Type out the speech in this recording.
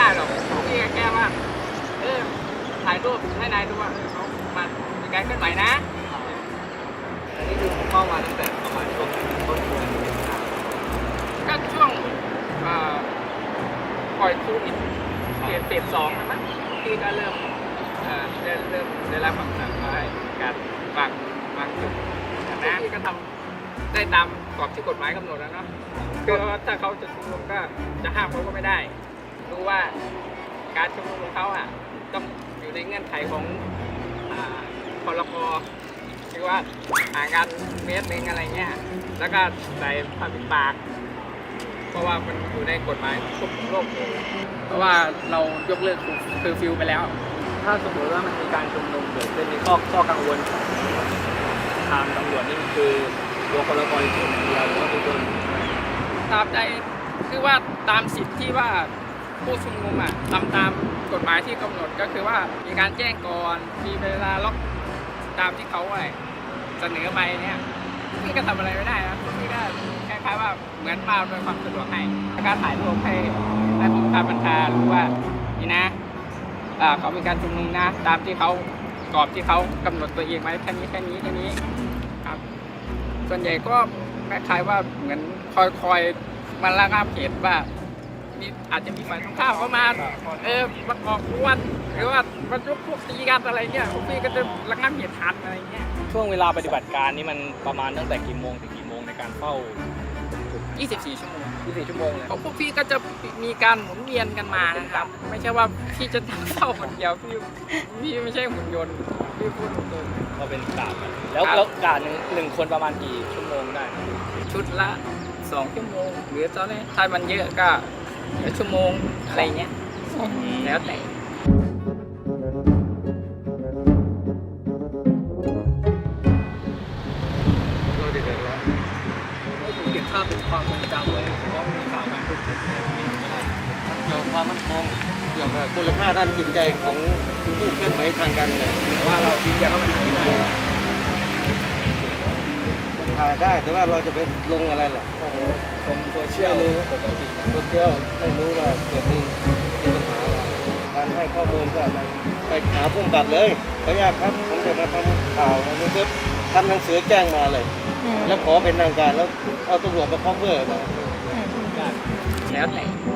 ได้หรอกพี่แค่ว่าเออถ่ายรูปให้นายดูว่าเขามามีการเคลื่อนไหวนะอันนี้คือเข้ามาตั้งแต่ประมาณช่วงต้นเดือนก็ช่วงเอ่อปล่อยโควิดเฟสเฟสสองนะมั้งพี่ก็เริ่มเอ่อได้เริ่มได้รับคำสั่งมาให้การวางวางจุดนะพี่ก็ทำได้ตามกรอบที่กฎหมายกำหนดแล้วเนาะคือถ้าเขาจะชุมนุมก็จะห้ามเขาก็ไม่ได้ รู้ว่าการชุมนุมของเขาอะต้องอยู่ในเงื่อนไขของอ่าพรกคือว่าห่างกันเมตรหนึงอะไรเงี้ย แล้วก็ใส่ผ้าปิดปาก เพราะว่ามันอยู่ในกฎหมายควบคุมโรคอยู่เพราะว่าเรายกเลิกเคอร์ฟิวไปแล้ว ถ้าสมมติว่ามันมีการชุมนุมเกิดขึ้นมีข้อข้อกังวลของทางตำรวจนี่คือตัวคนละคนส่วนเดียวหรือว่ามีคนตามใดคือว่าตามสิทธิ์ที่ว่า ผู้ชุมนุมอะทำตามกฎหมายที่กำหนดก็คือว่ามีการแจ้งก่อนมีเวลาล็อกตามที่เขาไอ้เสนอไปเนี่ยพี่ก็ทำอะไรไม่ได้นะพี่ก็คล้ายๆว่าเหมือนมาโดวยความสะดวกให้แล้วก็ถ่ายรูปให้ให้ผู้บับบัญชารู้ว่านี่นะเขามีการชุมนุมนะ ตามที่เขากรอบที่เขากำหนดตัวเองไว้แค่นี้แค่นี้แค่นี้ครับ ส่วนใหญ่ก็คล้ายๆว่าเหมือนคอยคอยๆมาระงับเหตุว่า มีอาจจะมีฝ่ายตรงข้ามเข้ามาเออมาก่อกวนหรือว่ามายุกพวกตีกันอะไรเงี้ยพวกพี่ก็จะระงับเหตุทันอะไรเงี้ยช่วงเวลาปฏิบัติการนี่มันประมาณตั้งแต่กี่โมงถึงกี่โมงในการเฝ้า 24 ชั่วโมง 24 ชั่วโมงเลยของพวกพี่ก็จะมีการหมุนเวียนกันมานะครับ ไม่ใช่ว่าพี่จะเข้าคนเดียวพี่พี่ไม่ใช่หุ่นยนต์พี่พูดตรงก็เป็นกาดกันแล้วครับแล้วกาดหนึ่งหนึ่งคนประมาณกี่ชั่วโมงได้ๆชุดละสองชั่วโมงหรือตอนนี้ถ้ามันเยอะก็ เดี๋ยวชั่วโมงอะไรเงี้ยแล้วแต่ก็เดือดร้อนผมเก็บภาพเป็นความทรงจำไว้เพราะมีข่าวมาทุกทีไม่ได้เกี่ยวกับความมั่นคงเกี่ยวกับคุณค่าด้านจิตใจของผู้เคลื่อนไหวทางการเมืองแต่ว่าเราชี้แจงว่ามันไม่ได้ ถ่ายได้ แต่ว่าเราจะไปลงอะไรล่ะโอ้โหตรงโซเชียลปกติโซเชียลไม่รู้ว่าเกิดมีมีปัญหาอะไรการให้ข้อมูลก็มันไปหาผู้กำกับเลยขออนุญาตครับผมจะมาทำข่าวอันนี้ครับทำหนังสือแจ้งมาเลย แล้วขอเป็นทางการแล้วเอาตำรวจมาครอบเพื่อมาแล้วแต่เ